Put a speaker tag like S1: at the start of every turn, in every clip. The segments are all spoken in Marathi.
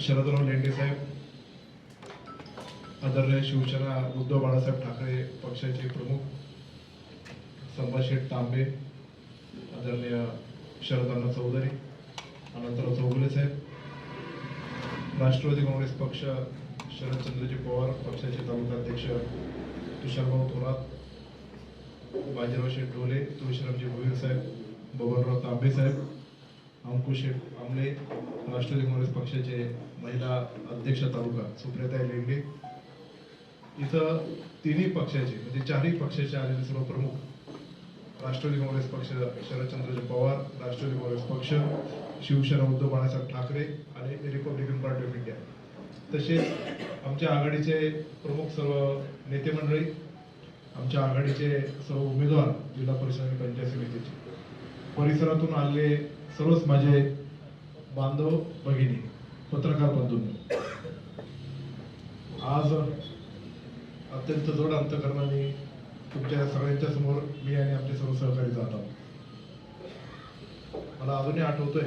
S1: शरदराव लेंडे साहेब आदरणीय शिवसेना उद्धव बाळासाहेब ठाकरे पक्षाचे प्रमुख संभाषेठ तांबे आदरणीय शरदांना चौधरी अनंतराव चौगुले साहेब राष्ट्रवादी काँग्रेस पक्ष शरदचंद्रजी पवार पक्षाचे तालुका अध्यक्ष तुषारभाऊ थोरात बाजीराव शेठ डोले तुळशीरामजी भोईर साहेब बबनराव तांबे साहेब अंकुश आमले राष्ट्रवादी काँग्रेस पक्षाचे महिला अध्यक्ष तालुका सुप्रियाताई लेंडे. इथं तिन्ही पक्षाचे म्हणजे चारही पक्षाचे आलेले सर्व प्रमुख राष्ट्रवादी काँग्रेस पक्ष शरदचंद्रजी पवार राष्ट्रवादी काँग्रेस पक्ष शिवसेना उद्धव बाळासाहेब ठाकरे आणि रिपब्लिकन पार्टी ऑफ इंडिया. तसेच आमच्या आघाडीचे प्रमुख सर्व नेते मंडळी आमच्या आघाडीचे सर्व उमेदवार जिल्हा परिषद आणि पंचायत समितीचे. परिसरातून आलेले सर्वच माझे बांधव भगिनी पत्रकार बंधूंनी आज अत्यंत जोड अंतकरणाने तुमच्या सगळ्यांच्या समोर मी आणि आमचे सर्व सहकारी जात आहोत. मला अजूनही आठवतोय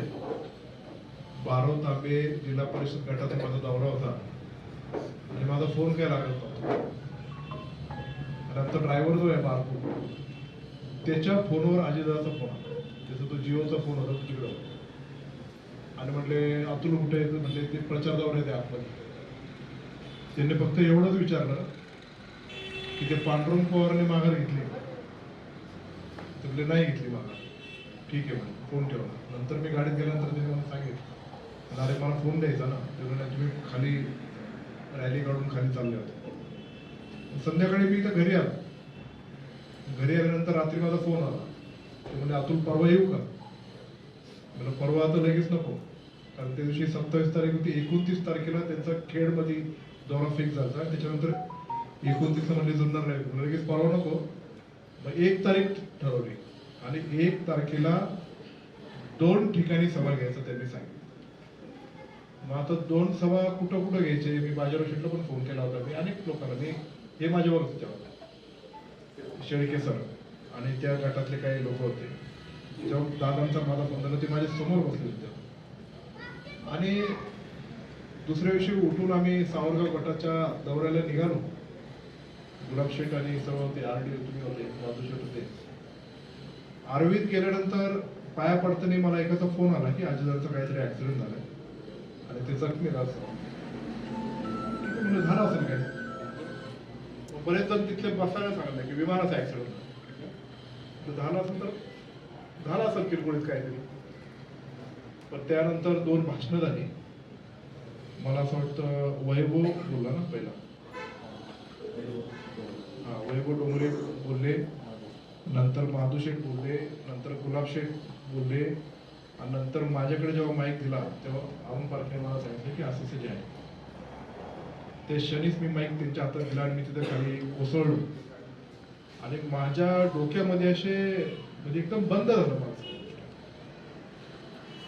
S1: बारव तांबे जिल्हा परिषद गटाचा माझा दौरा होता. आणि माझा फोन काय लागत होता? आणि आमचा ड्रायव्हर जो आहे बारपूर त्याच्या फोनवर अजितदाचा फोन आला. त्याचा तो जिओचा फोन होता तो तिकडं. आणि म्हटले अतुल कुठे आहे म्हटले ते प्रचार दौरे ते आतमध्ये. त्यांनी फक्त एवढंच विचारलं की ते पांडुरंग पवारने माघार घेतली. तर ते नाही घेतली माघार. ठीक आहे म्हणे फोन ठेवला नंतर मी गाडीत गेल्यानंतर त्यांनी मला सांगितलं. अरे मला फोन द्यायचा ना. ते तुम्ही खाली रॅली काढून खाली चालले होते संध्याकाळी मी इथं घरी आलो. घरी आल्यानंतर रात्री माझा फोन आला. ते म्हणजे अतुल परवा येऊ का? मला परवा आता लगेच नको. कारण त्या दिवशी सत्तावीस तारीख होती एकोणतीस तारखेला त्यांचा खेडमध्ये दौरा फिक्स झाला त्याच्यानंतर एकोणतीस म्हणजे जुळणार नाही म्हणलं लगेच परवा नको. मग एक तारीख ठरवली. आणि एक तारखेला दोन ठिकाणी सभा घ्यायचं त्यांनी सांगितलं. मग आता दोन सभा कुठं कुठं घ्यायचे मी बाजाराव शेटला पण फोन केला होता. मी अनेक लोकांना मी हे माझ्यावरच विचारलं. शेळके सर. आणि त्या गटातले काही लोक होते. जेव्हा दादांचा माझा फोन झाला ते माझ्यासमोर बसले होते. आणि दुसऱ्या दिवशी उठून आम्ही सावरगाव गटाच्या दौऱ्याला निघालो. गुलाब शेठ आणि सर्व ते आर डी तुम्ही होते वादू शेठ होते. आरवीत गेल्यानंतर पाया पडताना मला एकाचा फोन आला की आजीदाचा काहीतरी ऍक्सिडेंट झाला. आणि ते जखमी झाला झालं असेल काय? बरेच जण तिथले बसायला सांगितलं की विमानाचा ऍक्सिडेंट झाला. असेल तर झालं असेल किरकोळीत काहीतरी. पण त्यानंतर दोन भाषणं झाली. मला असं वाटतं वैभव बोलला ना पहिला. हा वैभव डोंगरे बोलले. नंतर माधू शेठ बोलले. नंतर गुलाब शेठ बोलले. आणि नंतर माझ्याकडे जेव्हा माईक दिला तेव्हा अरुण पारखे मला सांगितलं की असं असं जे आहे. ते क्षणीच मी माईक त्यांच्या हातात दिला आणि मी तिथे खाली कोसळलो. आणि माझ्या डोक्यामध्ये असे म्हणजे एकदम बंद झालं माझं.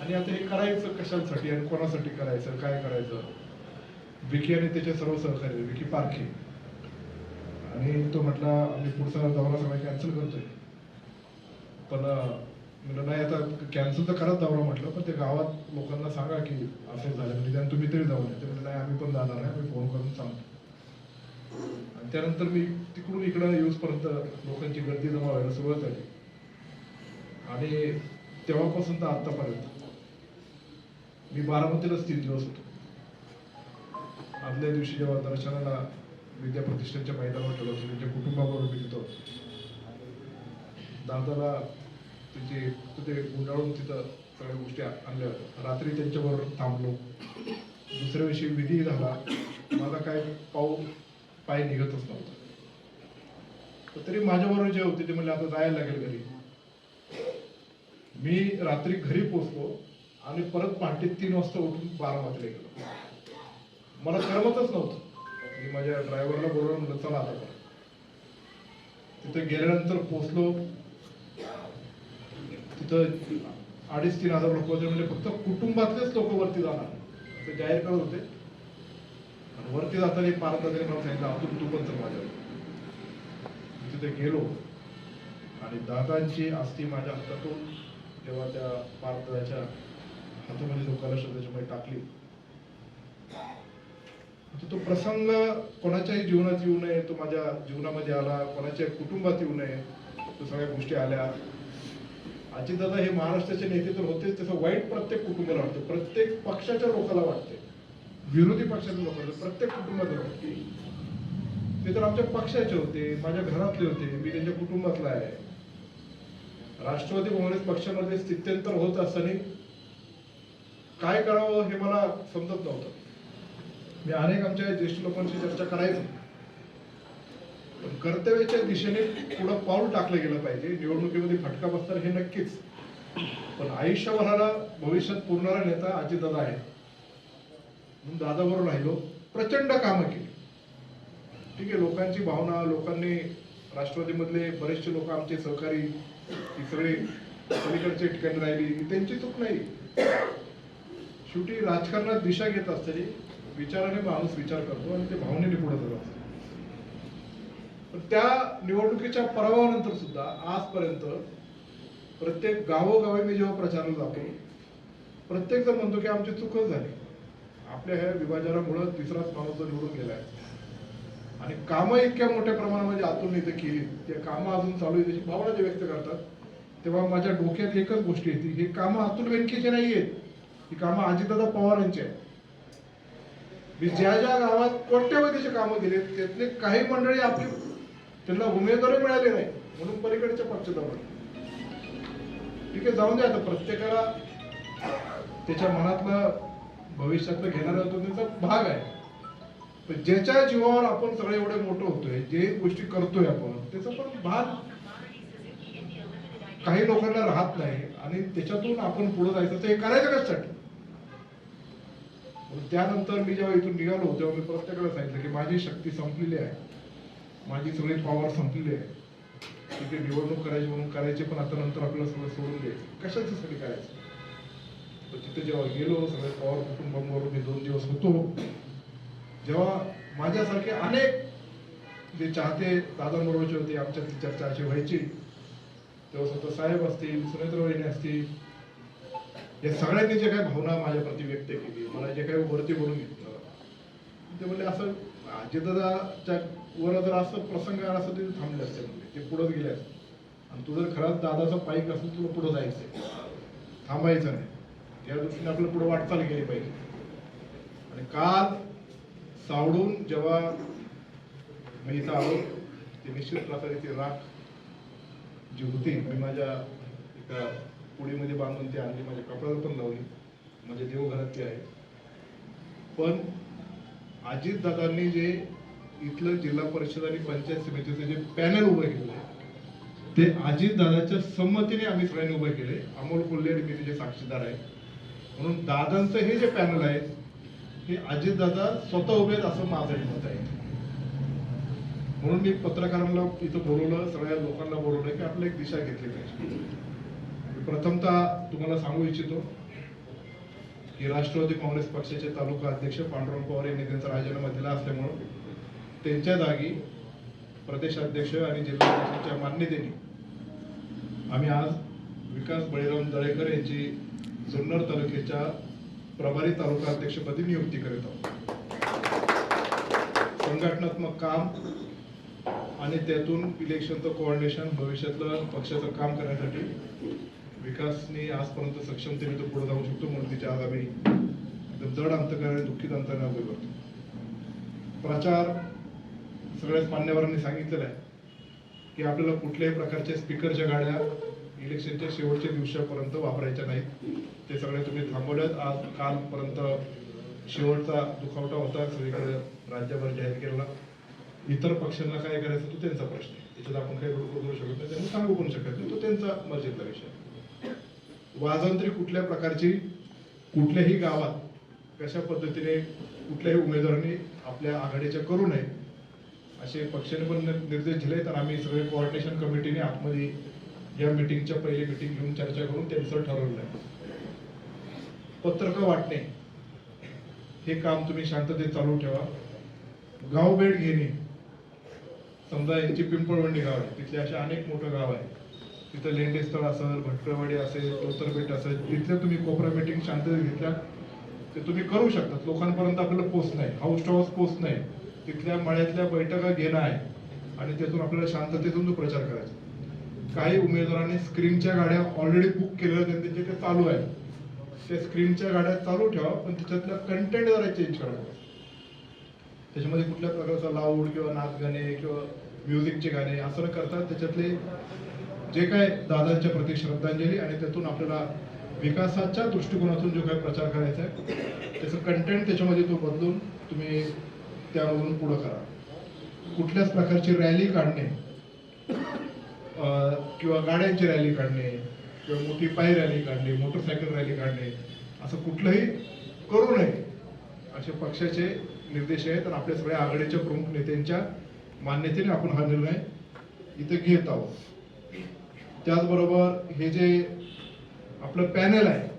S1: आणि आता हे करायचं कशासाठी आणि कोणासाठी करायचं काय करायचं? विकी आणि त्याचे सर्व सहकारी विकी पारखे. आणि तो म्हटला आम्ही पुढचा दौरा सगळा कॅन्सल करतोय. पण म्हणलं नाही आता कॅन्सल तर करत दौरा म्हटलं पण ते गावात लोकांना सांगा की असं झालं म्हणजे तुम्ही तरी जाऊन या ते म्हणजे नाही आम्ही पण जाणार आहे आम्ही फोन करून सांगतो. आणि त्यानंतर मी तिकडून इकडं येऊसपर्यंत लोकांची गर्दी जमा व्हायला सुरुवात झाली. आणि तेव्हापासून तर आतापर्यंत मी बारामतीलाच तीन दिवस होतो. आदल्या दिवशी जेव्हा दर्शनाला विद्या प्रतिष्ठानच्या मैदानावर ठेवलं होतं त्यांच्या कुटुंबाबरोबर मी तिथं दादाला तिचे तिथे गुंडाळून तिथं सगळ्या गोष्टी आणल्या. रात्री त्यांच्याबरोबर थांबलो. दुसऱ्या दिवशी विधी झाला. माझा काय पाऊ पाय निघतच नव्हता. तरी माझ्याबरोबर जे होते ते म्हणले आता जायला लागेल घरी. मी रात्री घरी पोचलो आणि परत पहाटे तीन वाजता उठून बारामतीला गेलो. मला करमतच नव्हतं. मी माझ्या ड्रायव्हरला बोलवलं म्हणलं चला आता तिथे गेल्यानंतर पोचलो तिथं अडीच तीन हजार लोक होते म्हणजे फक्त कुटुंबातलेच लोक वरती जाणार. ते जाहीर करत होते. वरती जाताना एक पार्थ दादाने मला सांगितलं अतुल तू पण चल माझ्या तिथे गेलो. आणि दादांची अस्थी माझ्या हातातून तेव्हा त्या पारदाच्या हातामध्ये जो कलश त्याच्यामध्ये टाकली. तो प्रसंग कोणाच्याही जीवनात येऊ नये तो माझ्या जीवनामध्ये आला कोणाच्या कुटुंबात येऊ नये तो सगळ्या गोष्टी आल्या. दादा हे महाराष्ट्राचे नेते तर होतेच त्याचं वाईट प्रत्येक कुटुंबाला वाटतं. प्रत्येक पक्षाच्या लोकाला वाटते विरोधी पक्षाच्या लोकांना प्रत्येक कुटुंबात होते. ते तर आमच्या पक्षाचे होते माझ्या घरातले होते मी त्यांच्या कुटुंबातला आहे. राष्ट्रवादी काँग्रेस पक्षामध्ये स्थित्यंतर होत असताना काय करावं हे मला समजत नव्हतं. मी अनेक आमच्या ज्येष्ठ लोकांशी चर्चा करायचो. पण कर्तव्याच्या दिशेने पुढं पाऊल टाकलं गेलं पाहिजे. निवडणुकीमध्ये फटका बसणार हे नक्कीच. पण आयुष्यभराला भविष्यात पुरणारा नेता अजितदादा आहे म्हणून दादाबरोबर राहिलो प्रचंड कामं केली. ठीक आहे लोकांची भावना लोकांनी राष्ट्रवादीमधले बरेचसे लोक आमचे सहकारी तिसरे सगळे पलीकडच्या ठिकाणी राहिली त्यांची चूक नाही. शेवटी राजकारणात दिशा घेत असताना विचाराने माणूस विचार करतो आणि ते भावनेने पुढे जात असतो पण त्या निवडणुकीच्या पराभवानंतर सुद्धा आजपर्यंत प्रत्येक गावोगावी मी जेव्हा प्रचाराला जातो प्रत्येक जण म्हणतो की आमची चूकच झाली. आपल्या ह्या विभाजनामुळं तिसराच माणूस जो निवडून गेलाय. आणि कामं इतक्या मोठ्या प्रमाणामध्ये आतून इथे केली. ते कामं अजून चालू आहेत त्याची भावना जे व्यक्त करतात. तेव्हा माझ्या डोक्यात एकच गोष्ट येते हे कामं अतुल बेनकेची नाही आहेत. ही कामं अजितदादा पवार यांची आहेत. मी ज्या ज्या गावात कोट्यवधीचे कामं दिलेत त्यातले काही मंडळी आपली त्यांना उमेदवारी मिळाली नाही म्हणून पलीकडच्या पक्षात ठीक आहे जाऊन द्या आता प्रत्येकाला त्याच्या मनातलं भविष्यातलं घेणारा तो त्याचा भाग आहे. पण ज्याच्या जीवावर आपण सगळे एवढे मोठं होतोय जे गोष्टी करतोय आपण त्याचा पण भाग काही लोकांना राहत नाही आणि त्याच्यातून आपण पुढे जायचं तर हे करायचं कशासाठी? त्यानंतर मी जेव्हा इथून निघालो तेव्हा मी प्रत्येकाला सांगितलं की माझी शक्ती संपलेली आहे. माझी सगळी पॉवर संपलेली आहे. तिथे निवडणूक करायची म्हणून करायची पण आता नंतर आपल्याला सगळं सोडून द्यायचं. कशाच्यासाठी करायचं? तर तिथे जेव्हा गेलो सगळे पवार कुटुंबांबरोबर मी दोन दिवस होतो जेव्हा माझ्यासारखे अनेक जे चाहते दादांबरोबरचे होते आमच्यातली चर्चा अशी व्हायची. तेव्हा स्वतः साहेब असतील सुनेत्र वहिनी असतील या सगळ्यांनी जे काही भावना माझ्याप्रती व्यक्त केली मला जे काही वरती बोलून घेतलं. ते म्हणजे असं आजीदादाच्या वर जर असं प्रसंग आला असं ते थांबले असते म्हणजे ते पुढंच गेले असते. आणि तू जर खरंच दादाचा पाईक असेल तुला पुढं जायचं थांबायचं नाही. या दृष्टीने आपलं पुढे वाटचाल केली पाहिजे. आणि काल सावडून जेव्हा मी इथं आलो ते निश्चित प्रकारे ती राख जी होती मी माझ्या एका पुडीमध्ये बांधून ती आणली माझ्या कपड्याला पण लावली माझ्या देवघरात ती आहे. पण अजित दादांनी जे इथलं जिल्हा परिषद आणि पंचायत समितीचे जे पॅनल उभं केलं ते अजित दादाच्या संमतीने आम्ही सगळ्यांनी उभे केले अमोल कोल्हे आणि मी त्याचे साक्षीदार आहे. म्हणून दादांचं हे जे पॅनल आहे हे अजित दादा स्वतः उभे आहेत असं माझं मत आहे. म्हणून मी पत्रकारांना इथं बोलवलं सगळ्या लोकांना बोलवलं की आपल्याला एक दिशा घेतली पाहिजे. प्रथमतः तुम्हाला सांगू इच्छितो की राष्ट्रवादी काँग्रेस पक्षाचे तालुका अध्यक्ष पांडुरंग पवार यांनी त्यांचा राजीनामा दिला असल्यामुळं त्यांच्या जागी प्रदेश अध्यक्ष आणि जिल्हाध्यक्षांच्या मान्यतेने आम्ही आज विकास बळीराम दळेकर यांची जुन्नर तालुक्याच्या प्रभारी तालुका अध्यक्षपदी नियुक्ती करीत आहोत. संघटनात्मक काम आणि त्यातून इलेक्शनचं कोऑर्डिनेशन भविष्यातलं पक्षाचं काम करण्यासाठी विकासने आजपर्यंत सक्षमतेने तो पुढे जाऊ शकतो म्हणून तिच्या आज आम्ही एकदम जड अंतकरणाने दुःखित अंतराने उभे करतो. प्रचार सगळ्याच मान्यवरांनी सांगितलेलं आहे की आपल्याला कुठल्याही प्रकारच्या स्पीकरच्या गाड्या इलेक्शनच्या शेवटच्या दिवसापर्यंत वापरायच्या नाहीत. ते सगळे तुम्ही थांबवल्यात. आज कालपर्यंत शेवटचा दुखावटा होता. सगळीकडे राज्यभर जाहीर केलेला. इतर पक्षांना काय करायचं तो त्यांचा प्रश्न आहे. त्याच्यात आपण काही रोड करू शकत नाही. त्यांनी सांगू पण शकत नाही. तो त्यांचा मर्जीतला विषय वाजंत्री कुठल्या प्रकारची कुठल्याही गावात कशा पद्धतीने कुठल्याही उमेदवारांनी आपल्या आघाडीच्या करू नये असे पक्षाने पण निर्देश दिले तर आम्ही सगळे कोऑर्डिनेशन कमिटीने आतमध्ये या मिटिंगच्या पहिली मिटिंग घेऊन चर्चा करून त्यांचं ठरवलं. आहे पत्रकं वाटणे. हे काम तुम्ही शांततेत चालू ठेवा. गाव भेट घेणे. समजा यांची पिंपळवंडी गाव आहे. तिथले असे अनेक मोठं गाव आहे. तिथं लेंडेस्थळ असेल भटकळवाडी असेल तोतरपेठ असेल तिथल्या तुम्ही कोपरा मिटिंग शांततेत घेतल्या ते तुम्ही करू शकतात लोकांपर्यंत आपल्याला पोचणं नाही हाऊस टू हाऊस पोहोच नाही तिथल्या मळ्यातल्या बैठका घेणं आहे. आणि त्यातून आपल्याला शांततेतून तो प्रचार करायचा. काही उमेदवारांनी स्क्रीनच्या गाड्या ऑलरेडी बुक केलेल्या आहेत जे ते चालू आहे त्या स्क्रीनच्या गाड्या चालू ठेवा पण त्याच्यातल्या कंटेंट जरा चेंज करा. त्याच्यामध्ये कुठल्या प्रकारचा लाऊड किंवा नाच गाणे किंवा म्युझिकचे गाणे असं न करता त्याच्यातले जे काय दादांच्या प्रती श्रद्धांजली आणि त्यातून आपल्याला विकासाच्या दृष्टिकोनातून जो काही प्रचार करायचा आहे त्याचं कंटेंट त्याच्यामध्ये तो बदलून तुम्ही त्यामधून पुढं करा. कुठल्याच प्रकारची रॅली काढणे किंवा गाड्यांची रॅली काढणे किंवा मोठी पायी रॅली काढणे मोटरसायकल रॅली काढणे असं कुठलंही करू नये असे पक्षाचे निर्देश आहेत आणि आपल्या सगळ्या आघाडीच्या प्रमुख नेत्यांच्या मान्यतेने आपण हा निर्णय इथे घेत आहोत. त्याचबरोबर हे जे आपलं पॅनल आहे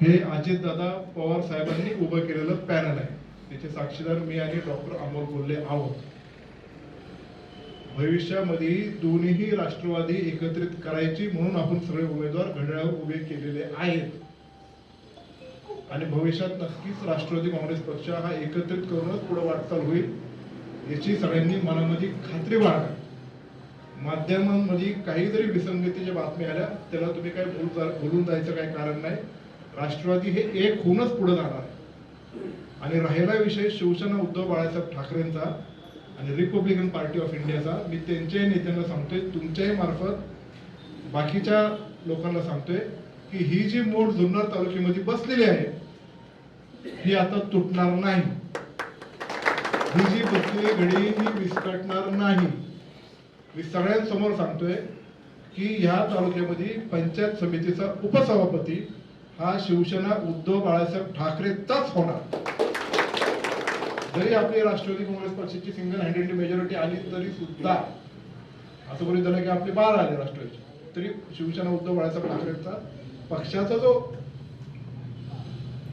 S1: हे अजितदादा पवार साहेबांनी उभं केलेलं पॅनल आहे. त्याचे साक्षीदार मी आणि डॉक्टर अमोल बोलले आहोत. भविष्यामध्ये दोन्हीही राष्ट्रवादी एकत्रित करायची म्हणून आपण सगळे उमेदवार घड्याळावर उभे केलेले आहेत. आणि भविष्यात नक्कीच राष्ट्रवादी काँग्रेस पक्ष हा एकत्रित करूनच पुढे वाटचाल होईल याची सगळ्यांनी मनामध्ये खात्री बाळगा. माध्यमांमध्ये काही जरी विसंगतीच्या बातम्या आल्या त्याला तुम्ही काय बोलून जा- बोलून जायचं काही कारण नाही. राष्ट्रवादी हे एक होऊनच पुढे जाणार आहे. आणि राहिला विषय शिवसेना उद्धव बाळासाहेब ठाकरेंचा आणि रिपब्लिकन पार्टी ऑफ इंडियाचा मी त्यांच्याही नेत्यांना सांगतोय तुमच्याही मार्फत बाकीच्या लोकांना सांगतोय की ही जी मोड जुन्नर तालुक्यामध्ये बसलेली आहे ही आता तुटणार नाही. ही जी बसलेली घडी ही विस्कटणार नाही. मी सगळ्यांसमोर सांगतोय की ह्या तालुक्यामध्ये पंचायत समितीचा उपसभापती हा शिवसेना उद्धव बाळासाहेब ठाकरेचाच होणार. जरी आपली राष्ट्रवादी काँग्रेस पक्षाची सिंगल हँडेड मेजॉरिटी आली तरी सुद्धा असं कोणी झालं की आपले बारा आले राष्ट्रवादीचे. तरी शिवसेना उद्धव बाळासाहेब ठाकरेंचा पक्षाचा जो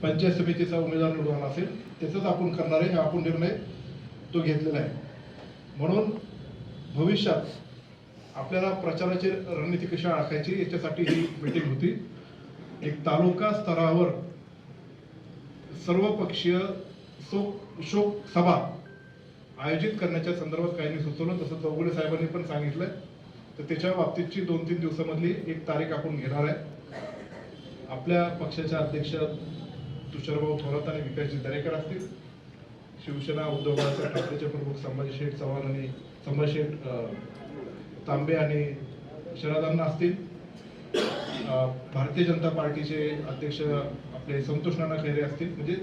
S1: पंचायत समितीचा उमेदवार निवडून असेल त्याचाच आपण करणार आहे आपण निर्णय तो घेतलेला आहे. म्हणून भविष्यात आपल्याला प्रचाराची रणनीती कशी आखायची याच्यासाठी ही मिटिंग होती. एक तालुका स्तरावर सर्वपक्षीय शोक शोक सभा आयोजित करण्याच्या संदर्भात काहींनी सुचवलं. तसं चौगुले साहेबांनी पण सांगितलंय. तर त्याच्या बाबतीतची दोन तीन दिवसामधली एक तारीख आपण घेणार आहे. आपल्या पक्षाच्या अध्यक्ष तुषारभाऊ थोरात आणि विकासजी दरेकर असतील. शिवसेना उद्धव बाळासाहेब ठाकरेचे प्रमुख संभाजी शेठ चव्हाण आणि संभाजी शेठ तांबे आणि शरदांना असतील. भारतीय जनता पार्टीचे अध्यक्ष आपले संतोष नाना खैरे असतील. म्हणजे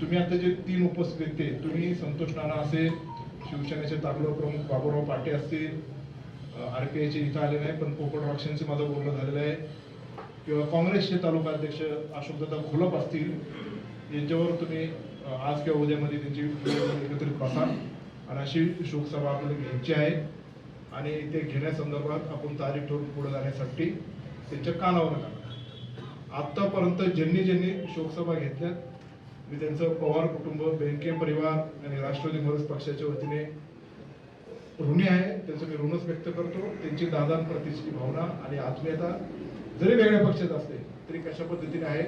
S1: तुम्ही आता जे तीन उपस्थित ते तुम्ही संतोष नाना असेल शिवसेनेचे तालुका प्रमुख बाबूराव पाटे असतील आर पी आयचे इथं आले नाही पण पोपट राक्षांचे माझं बोलणं झालेलं आहे. किंवा काँग्रेसचे तालुका अध्यक्ष अशोकदादा खुलप असतील यांच्यावर तुम्ही आज किंवा उद्यामध्ये त्यांची एकत्रित बसा आणि अशी शोकसभा आपल्याला घ्यायची आहे. आणि ते घेण्यासंदर्भात आपण तारीख ठेवून पुढे जाण्यासाठी त्यांच्या कानावर आत्तापर्यंत ज्यांनी ज्यांनी शोकसभा घेतल्या मी त्यांचं पवार कुटुंब बेंके परिवार आणि राष्ट्रवादी काँग्रेस पक्षाच्या वतीने ऋणी आहे. त्यांचं मी ऋणच व्यक्त करतो. त्यांची दादांप्रतीची भावना आणि आत्मीयता जरी वेगळ्या पक्षात असते तरी कशा पद्धतीने आहे?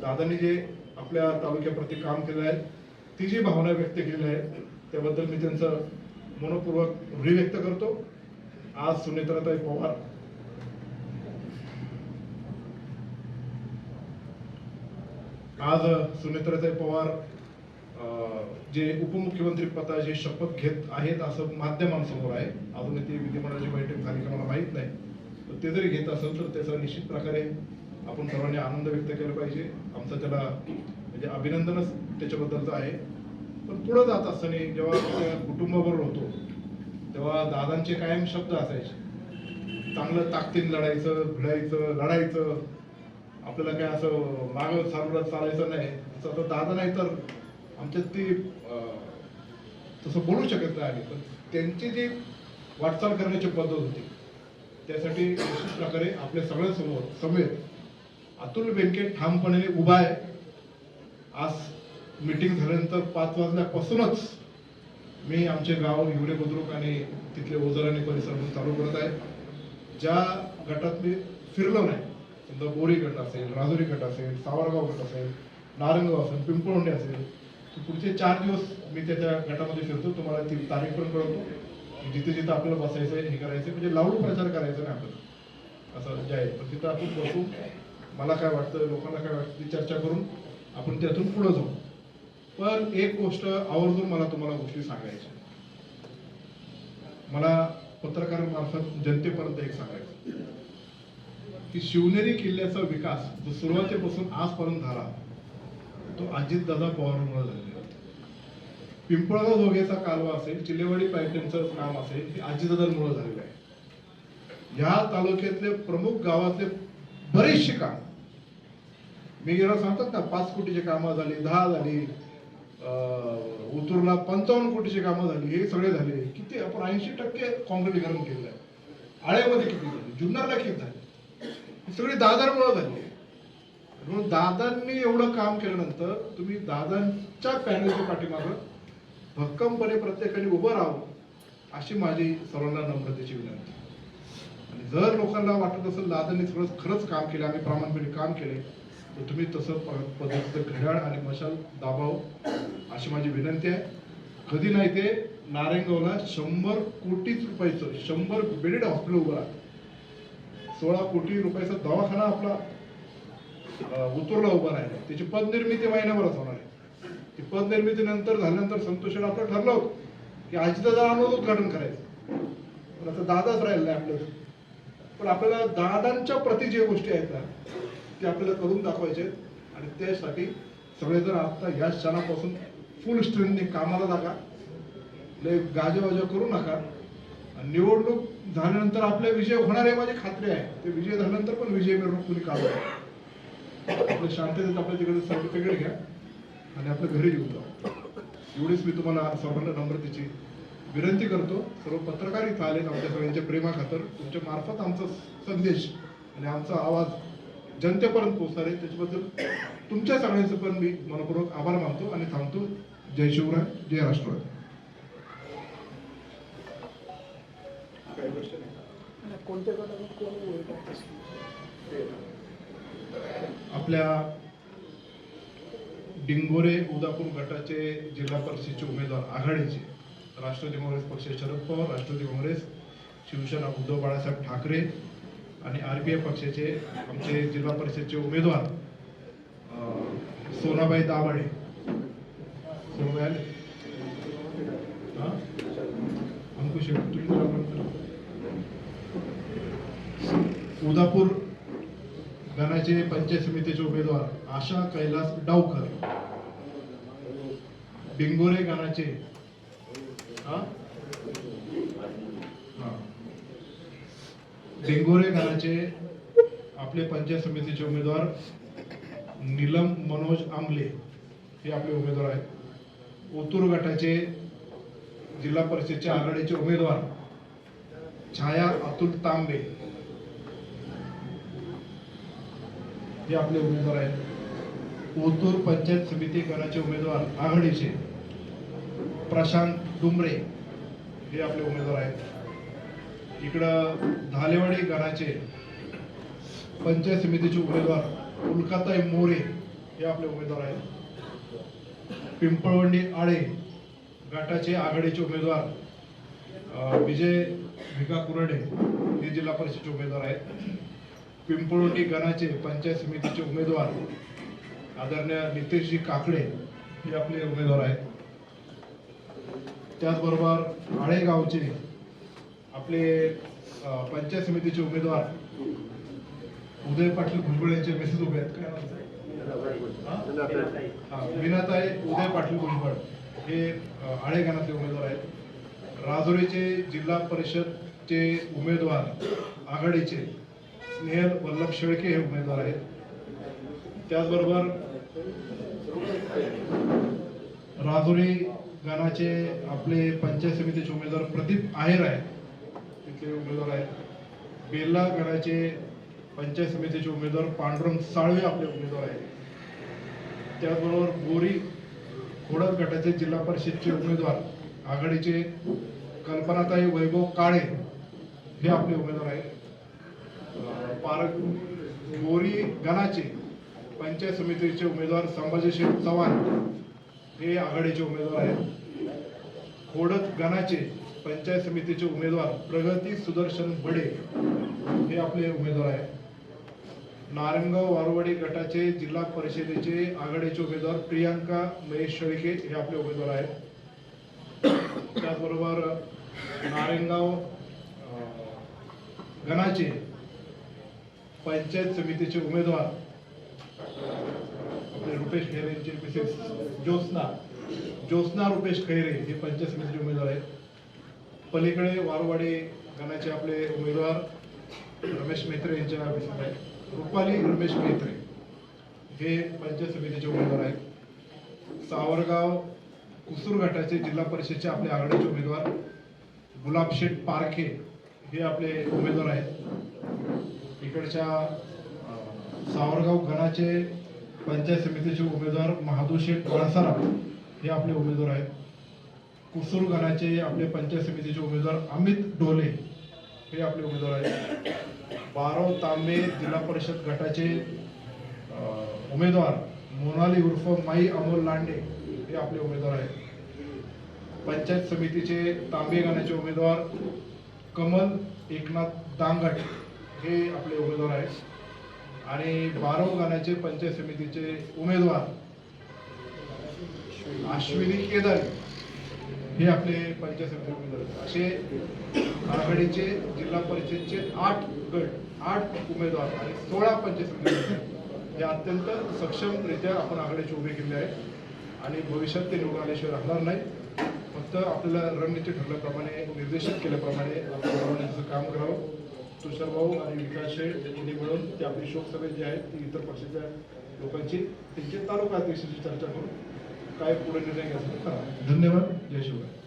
S1: दादांनी जे आपल्या तालुक्याप्रती काम केलं आहे ती जी भावना व्यक्त केलेली आहे त्याबद्दल मी त्यांचं मनपूर्वक ऋणी व्यक्त करतो. आज सुनेत्राताई पवार आज सुनेत्राताई पवार जे उपमुख्यमंत्री पदाची शपथ घेत आहेत असं माध्यमांसमोर आहे. अजून ती विधिमंडळाची बैठक झाली का मला माहीत नाही. तर ते जरी घेत असेल तर त्याचा निश्चित प्रकारे आपण सर्वांनी आनंद व्यक्त केला पाहिजे. आमचं त्याला म्हणजे अभिनंदनच त्याच्याबद्दलचं आहे. पण पुढं जात असताना जेव्हा कुटुंबाबरोबर होतो तेव्हा दादांचे कायम शब्द असायचे. चांगलं ताकदीन लढायचं भिडायचं लढायचं. आपल्याला काय असं मागं सारवत चालायचं नाही. तसं दादा नाही तर आमच्यात ती तसं बोलू शकत नाही आम्ही. पण त्यांची जी वाटचाल करण्याची पद्धत होती त्यासाठी विशेष प्रकारे आपल्या सगळ्यांसमोर समेत अतुल बेनके ठामपणे उभा आहे. आज मीटिंग झाल्यानंतर पाच वाजल्यापासूनच मी आमचे गाव हिवरे बुद्रुक आणि तिथले ओझर आणि परिसर चालू करत आहे. ज्या गटात मी फिरलो नाही बोरी गट असेल राजुरी गट असेल सावरगाव गट असेल नारंगाव असेल पिंपळवंडी असेल तर पुढचे चार दिवस मी त्याच्या गटामध्ये फिरतो तुम्हाला ती तारीख पण कळवतो जिथे जिथे आपल्याला बसायचं हे करायचं म्हणजे लावून प्रचार करायचा नाही आपल्याला असं जे आहे पण तिथं आपण बसू मला काय वाटतं लोकांना काय वाटतं ती चर्चा करून आपण त्यातून पुढे जाऊ पण एक गोष्ट आवर्जून मला तुम्हाला गोष्टी सांगायच्या मला पत्रकारांमार्फत जनतेपर्यंत एक सांगायचं की शिवनेरी किल्ल्याचा विकास जो सुरुवातीपासून आजपर्यंत झाला तो अजितदादा पवारांमुळे झालेला पिंपळगाव धोग्याचा कालवा असेल चिल्लेवाडी पायट्यांचं काम असेल ते अजितदादांमुळे झालेलं आहे. ह्या तालुक्यातले प्रमुख गावातले बरेचसे काम मी गेला सांगतात ना पाच कोटीची कामं झाली दहा झाली उतुरला पंचावन्न कोटीची कामं झाली हे सगळे झाले किती आपण ऐंशी टक्के काँक्रीटीकरण केलेलं आहे. आळ्यामध्ये किती झाले जुन्नरला किती झाले? ही सगळी दादरमुळे झाली. आहे. म्हणून दादांनी एवढं काम केल्यानंतर तुम्ही दादांच्या पॅनलच्या पाठीमागं भक्कमपणे प्रत्येकाने उभं राहावं अशी माझी सर्वांना नम्रतेची विनंती. आणि जर लोकांना वाटत असेल दादांनी सगळं खरंच काम केलं आम्ही प्रामाणिकपणे काम केले तर तुम्ही तसं पदार्थ घड्याळ आणि मशाल दाबाव अशी माझी विनंती आहे. कधी नाही ते नारायणगावला शंभर कोटीच रुपयाचं शंभर बेडेड हॉस्पिटल उभं राहतं. सोळा कोटी रुपयाचा दवाखाना आपला उतरला उभा राहिला. त्याची पदनिर्मिती महिन्याभरात होणार आहे. ती पदनिर्मिती नंतर झाल्यानंतर संतोषाने आपलं ठरलं होतं की आजीदादा आणून उद्घाटन करायचं. पण आता दादाच राहिलं नाही आपलं पण आपल्याला दादांच्या प्रती जे गोष्टी आहेत ना ते आपल्याला करून दाखवायचे आहेत. आणि त्यासाठी सगळेजण आता या क्षणापासून फुल स्ट्रेंथने कामाला लागा. लय गाजेबाजा करू नका. आणि निवडणूक झाल्यानंतर आपले विजय होणार आहे माझी खात्री आहे. ते विजय झाल्यानंतर पण विजय मिळवून कुणी काम नये. आपलं शांततेत आपल्या तिकडे सर्टिफिकेट घ्या आणि आपल्या घरी घेऊन जा. एवढीच मी तुम्हाला सर्वांना नम्रतेची विनंती करतो. सर्व पत्रकार इथं आले आमच्या सगळ्यांच्या प्रेमाखातर. तुमच्या मार्फत आमचा संदेश आणि आमचा आवाज जनतेपर्यंत पोहोचणार आहे. त्याच्याबद्दल तुमच्या सगळ्यांचं पण मी मनपूर्वक आभार मानतो आणि थांबतो. जय शिवराय जय राष्ट्रवादी. काही प्रश्न नाही
S2: कोणत्या गटातून कोण उमेदवार असेल?
S1: आपल्या डिंगोरे उदापूर गटाचे जिल्हा परिषदेचे उमेदवार आघाडीचे राष्ट्रवादी काँग्रेस पक्ष शरद पवार राष्ट्रवादी काँग्रेस शिवसेना उद्धव बाळासाहेब ठाकरे आणि आर पी एफ पक्षाचे आमचे जिल्हा परिषदचे उमेदवार सोनाबाई दाभाडे सोनाबाई आले हा? अंकुश तुम्ही उदापूर गणाचे पंचायत समितीचे उमेदवार आशा कैलास डावकर बिंगोरे गणाचे. बिंगोरे गणाचे आपले पंचायत समितीचे उमेदवार नीलम मनोज आमले हे आपले उमेदवार आहेत. ओतूर गटाचे जिल्हा परिषदचे आघाडीचे उमेदवार छाया अतुल तांबे. हे आपले उमेदवार आहेत. ओतूर पंचायत समिती गणाचे उमेदवार आघाडीचे प्रशांत डुमरे हे आपले उमेदवार आहेत. इकडं धालेवाडी गणाचे पंचायत समितीचे उमेदवार उल्काताई मोरे हे आपले उमेदवार आहेत. पिंपळवंडी आळे घाटाचे आघाडीचे उमेदवार विजय भिका कुरडे हे जिल्हा परिषदेचे उमेदवार आहेत. पिंपळोटी गणाचे पंचायत समितीचे उमेदवार आदरणीय नितेशजी काकडे हे आपले उमेदवार आहेत. त्याचबरोबर आळेगावचे आपले पंचायत समितीचे उमेदवार उदय पाटील भुजबळ यांचे मेसेज उभे आहेत. काय हा? विनाताई उदय पाटील भुजबळ हे अं, आळेगाणातले उमेदवार आहेत. राजुरीचे जिल्हा परिषदचे उमेदवार आघाडीचे स्नेहल वल्लभ शेळके हे उमेदवार आहेत. त्याचबरोबर राजुरी गणाचे आपले पंचायत समितीचे उमेदवार प्रदीप आहेर आहेत. तिथले उमेदवार आहेत. बेल्ला गणाचे पंचायत समितीचे उमेदवार पांडुरंग साळवे आपले उमेदवार आहेत. त्याचबरोबर बोरी खोडद गटाचे जिल्हा परिषदचे उमेदवार आघाडीचे कल्पनाताई वैभव काळे हे आपले उमेदवार आहेत. पारक गोरी गणाचे पंचायत समितीचे उमेदवार संभाजी शेठ चव्हाण हे आघाडीचे उमेदवार आहेत. खोडत गणाचे पंचायत समितीचे उमेदवार प्रगती सुदर्शन बडे हे आपले उमेदवार आहेत. नारायणगाव वारवाडी गटाचे जिल्हा परिषदेचे आघाडीचे उमेदवार प्रियांका महेश शेळके हे आपले उमेदवार आहेत. त्याचबरोबर नारायणगाव गणाचे पंचायत समितीचे उमेदवार आपले रुपेश खैरे यांचे मिसेस ज्योत्ना ज्योत्ना रुपेश खैरे हे पंचायत समितीचे उमेदवार आहेत. पलीकडे वारवाडी गणाचे आपले उमेदवार रमेश मेत्रे यांच्या मिसेस आहेत. रुपाली रमेश मेत्रे हे पंचायत समितीचे उमेदवार आहेत. सावरगाव कुसूर घाटाचे जिल्हा परिषदचे आपले आघाडीचे उमेदवार गुलाबशेठ पारखे हे आपले उमेदवार आहेत. इकडच्या सावरगाव गणाचे पंचायत समितीचे उमेदवार महादू शेठ वळसाराम हे आपले उमेदवार आहेत. कुसूर गणाचे आपले पंचायत समितीचे उमेदवार अमित डोले हे आपले उमेदवार आहेत. बारव तांबे जिल्हा परिषद गटाचे उमेदवार मोनाली उर्फ माई अमोल लांडे हे आपले उमेदवार आहेत. पंचायत समितीचे तांबे गाण्याचे उमेदवार कमल एकनाथ दांगट हे आपले उमेदवार आहेत. आणि बारव गाण्याचे पंचायत समितीचे उमेदवार अश्विनी केदार हे आपले पंचायत समिती उमेदवार असे आघाडीचे जिल्हा परिषदचे आठ गट आठ उमेदवार आणि सोळा पंचायत समिती हे अत्यंत सक्षमरित्या आपण आघाडीचे उभे केले आहे आणि भविष्यात ते निवडून आल्याशिवाय राहणार नाही फक्त आपल्याला रणनीती ठरल्याप्रमाणे निर्देशित केल्याप्रमाणे आपण काम करावं. तुषारभाऊ आणि विकास शेठ यांनी मिळून ते आपली शोकसभा जी आहेत ती इतर पक्षाच्या लोकांची त्यांचे तालुका अध्यक्षाची चर्चा करून काय पुढे निर्णय घ्यायचा धन्यवाद. जय शिवराय.